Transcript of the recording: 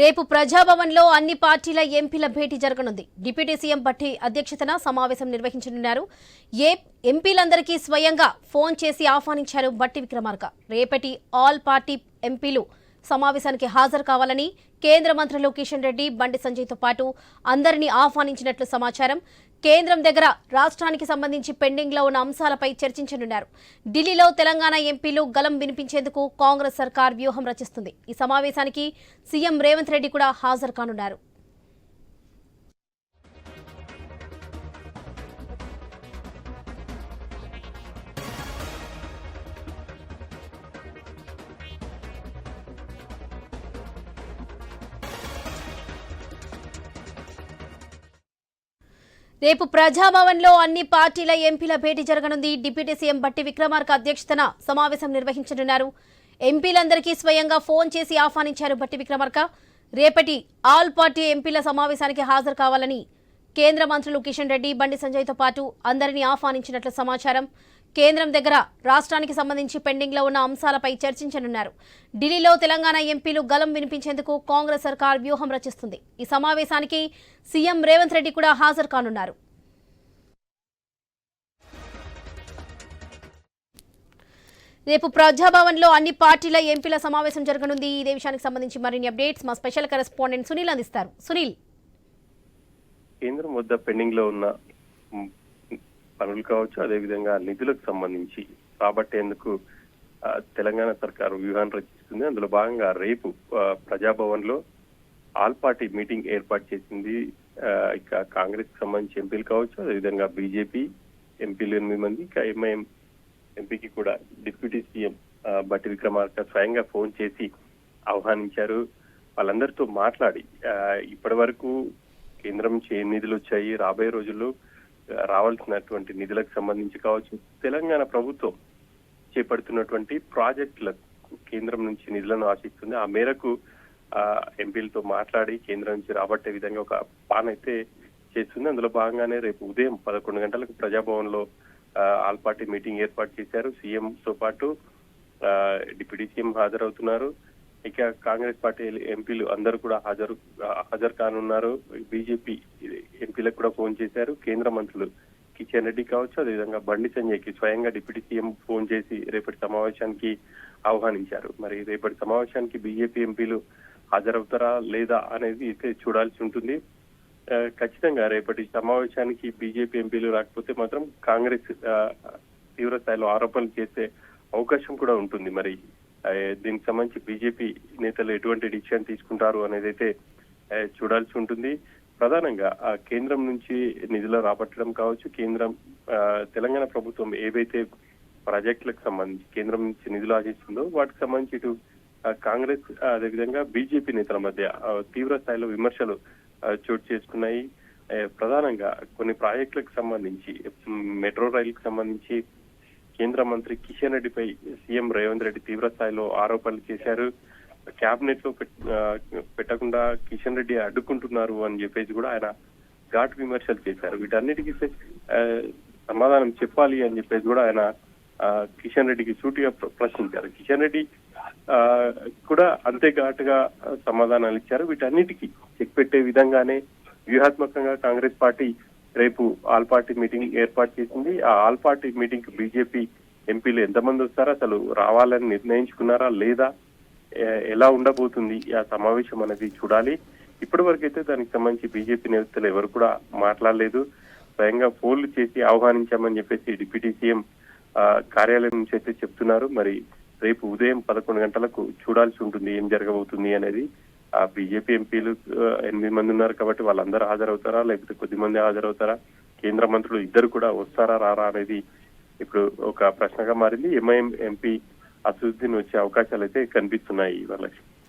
రేపు ప్రజాభవన్లో అన్ని పార్టీల ఎంపీల భేటీ జరగనుంది. డిప్యూటీ సీఎం భట్టి అధ్యక్షతన సమావేశం నిర్వహించనున్నారు. ఏ ఎంపీలందరికీ స్వయంగా ఫోన్ చేసి ఆహ్వానించారు భట్టి విక్రమార్క. రేపటి ఆల్ పార్టీ ఎంపీలు సమావేశానికి హాజరు కావాలని కేంద్ర మంత్రులు కిషన్ రెడ్డి బండి సంజయ్తో పాటు అందరినీ ఆహ్వానించినట్లు సమాచారం. కేంద్రం దగ్గర రాష్ట్రానికి సంబంధించి పెండింగ్లో ఉన్న అంశాలపై చర్చించనున్నారు. ఢిల్లీలో తెలంగాణ ఎంపీలు గలం వినిపించేందుకు కాంగ్రెస్ సర్కార్ వ్యూహం రచిస్తుంది. ఈ సమావేశానికి సీఎం రేవంత్ రెడ్డి కూడా హాజరు కానున్నారు. రేపు ప్రజాభవన్లో అన్ని పార్టీల ఎంపీల భేటీ జరగనుంది. డిప్యూటీ సీఎం బట్టి విక్రమార్క అధ్యక్షతన సమావేశం నిర్వహించనున్నారు. ఎంపీలందరికీ స్వయంగా ఫోన్ చేసి ఆహ్వానించారు బట్టి విక్రమార్క. రేపటి ఆల్ పార్టీ ఎంపీల సమావేశానికి హాజరు కావాలని కేంద్ర మంత్రులు కిషన్ రెడ్డి బండి సంజయ్తో పాటు అందరినీ ఆహ్వానించినట్లు సమాచారం. కేంద్రం దగ్గర రాష్ట్రానికి సంబంధించి పెండింగ్లో ఉన్న అంశాలపై చర్చించనున్నారు. ఢిల్లీలో తెలంగాణ ఎంపీలు గలం వినిపించేందుకు కాంగ్రెస్ సర్కార్ వ్యూహం రచిస్తుంది. ఈ సమావేశానికి సీఎం రేవంత్ రెడ్డి కూడా హాజరు కానున్నారు. రేపు ప్రజాభవన్లో అన్ని పార్టీల ఎంపీల సమావేశం జరగనుంది. ఇదే విషయానికి సంబంధించి మరిన్ని అప్డేట్స్ మా స్పెషల్ కరెస్పాండెంట్ సునీల్ అందిస్తారు. సునీల్. కేంద్రం వద్ద పెండింగ్లో ఉన్న పనులు కావచ్చు అదేవిధంగా నిధులకు సంబంధించి రాబట్టేందుకు తెలంగాణ సర్కారు వ్యూహాన్ని రచిస్తుంది. అందులో భాగంగా రేపు ప్రజాభవన్లో ఆల్ పార్టీ మీటింగ్ ఏర్పాటు చేసింది. ఇక కాంగ్రెస్ సంబంధించి ఎంపీలు కావచ్చు అదేవిధంగా బీజేపీ ఎంపీలు ఎనిమిది మంది ఇక ఎంఐఎం ఎంపీకి కూడా డిప్యూటీ సీఎం బట్టి విక్రమార్క స్వయంగా ఫోన్ చేసి ఆహ్వానించారు. వాళ్ళందరితో మాట్లాడి ఇప్పటి వరకు కేంద్రం నుంచి ఏ నిధులు వచ్చాయి. రాబోయే రోజుల్లో రావాల్సినటువంటి నిధులకు సంబంధించి కావచ్చు తెలంగాణ ప్రభుత్వం చేపడుతున్నటువంటి ప్రాజెక్టులకు కేంద్రం నుంచి నిధులను ఆశిస్తుంది. ఆ మేరకు ఆ, ఎంపీలతో మాట్లాడి కేంద్రం నుంచి రాబట్టే విధంగా ఒక పాన్ అయితే చేస్తుంది. అందులో భాగంగానే రేపు ఉదయం పదకొండు గంటలకు ప్రజాభవన్లో ఆల్ పార్టీ మీటింగ్ ఏర్పాటు చేశారు. సీఎం తో పాటు డిప్యూటీ సీఎం హాజరవుతున్నారు. ఇక కాంగ్రెస్ పార్టీ ఎంపీలు అందరూ కూడా హాజరు హాజరు కానున్నారు. బీజేపీ ఎంపీలకు కూడా ఫోన్ చేశారు. కేంద్ర మంత్రులు కిషన్ రెడ్డి కావచ్చు అదేవిధంగా బండి సంజయ్కి స్వయంగా డిప్యూటీ సీఎం ఫోన్ చేసి రేపటి సమావేశానికి ఆహ్వానించారు. మరి రేపటి సమావేశానికి బీజేపీ ఎంపీలు హాజరవుతారా లేదా అనేది అయితే చూడాల్సి ఉంటుంది. ఖచ్చితంగా రేపటి సమావేశానికి బీజేపీ ఎంపీలు రాకపోతే మాత్రం కాంగ్రెస్ తీవ్ర స్థాయిలో ఆరోపణలు చేసే అవకాశం కూడా ఉంటుంది. మరి దీనికి సంబంధించి బీజేపీ నేతలు ఎటువంటి డిసిషన్ తీసుకుంటారు అనేది అయితే చూడాల్సి ఉంటుంది. ప్రధానంగా ఆ కేంద్రం నుంచి నిధులు రాబట్టడం కావచ్చు కేంద్రం ఆ, తెలంగాణ ప్రభుత్వం ఏవైతే ప్రాజెక్టులకు సంబంధించి కేంద్రం నుంచి నిధులు ఆశిస్తుందో వాటికి సంబంధించి ఇటు కాంగ్రెస్ అదేవిధంగా బీజేపీ నేతల మధ్య తీవ్ర స్థాయిలో విమర్శలు చోటు చేసుకున్నాయి. ప్రధానంగా కొన్ని ప్రాజెక్టులకు సంబంధించి మెట్రో రైలుకు సంబంధించి కేంద్ర మంత్రి కిషన్ రెడ్డిపై సీఎం రేవంత్ రెడ్డి తీవ్ర స్థాయిలో ఆరోపణలు చేశారు. క్యాబినెట్లో పెట్- ఆ, పెట్టకుండా కిషన్ రెడ్డి అడ్డుకుంటున్నారు అని చెప్పేసి కూడా ఆయన ఘాట్ విమర్శలు చేశారు. వీటన్నిటికీ ఆ, సమాధానం చెప్పాలి అని చెప్పేసి కూడా ఆయన ఆ, కిషన్ రెడ్డికి సూటిగా ప్ర- ప్రశ్నించారు. కిషన్ రెడ్డి ఆ, కూడా అంతే ఘాటుగా సమాధానాలు ఇచ్చారు. వీటన్నిటికీ చెక్ పెట్టే విధంగానే వ్యూహాత్మకంగా కాంగ్రెస్ పార్టీ రేపు ఆల్ పార్టీ మీటింగ్ ఏర్పాటు చేసింది. ఆ ఆల్ పార్టీ మీటింగ్కి బీజేపీ ఎంపీలు ఎంతమంది వస్తారో? అసలు రావాలని నిర్ణయించుకున్నారా లేదా? ఎలా ఉండబోతుంది ఆ సమావేశం అనేది చూడాలి. ఇప్పటి వరకు అయితే దానికి సంబంధించి బీజేపీ నేతలు ఎవరు కూడా మాట్లాడలేదు. స్వయంగా ఫోన్లు చేసి ఆహ్వానించామని చెప్పేసి డిప్యూటీ సీఎం కార్యాలయం నుంచి అయితే చెప్తున్నారు. మరి రేపు ఉదయం పదకొండు గంటలకు చూడాల్సి ఉంటుంది ఏం జరగబోతుంది అనేది. ఆ బీజేపీ ఎంపీలు ఎనిమిది మంది ఉన్నారు కాబట్టి వాళ్ళందరూ హాజరవుతారా? లేకపోతే కొద్ది మంది హాజరవుతారా? కేంద్ర మంత్రులు ఇద్దరు కూడా వస్తారా రారా అనేది ఇప్పుడు ఒక ప్రశ్నగా మారింది. ఎంఐఎం ఎంపీ అసదుద్దీన్ వచ్చే అవకాశాలు అయితే కనిపిస్తున్నాయి వాళ్ళకి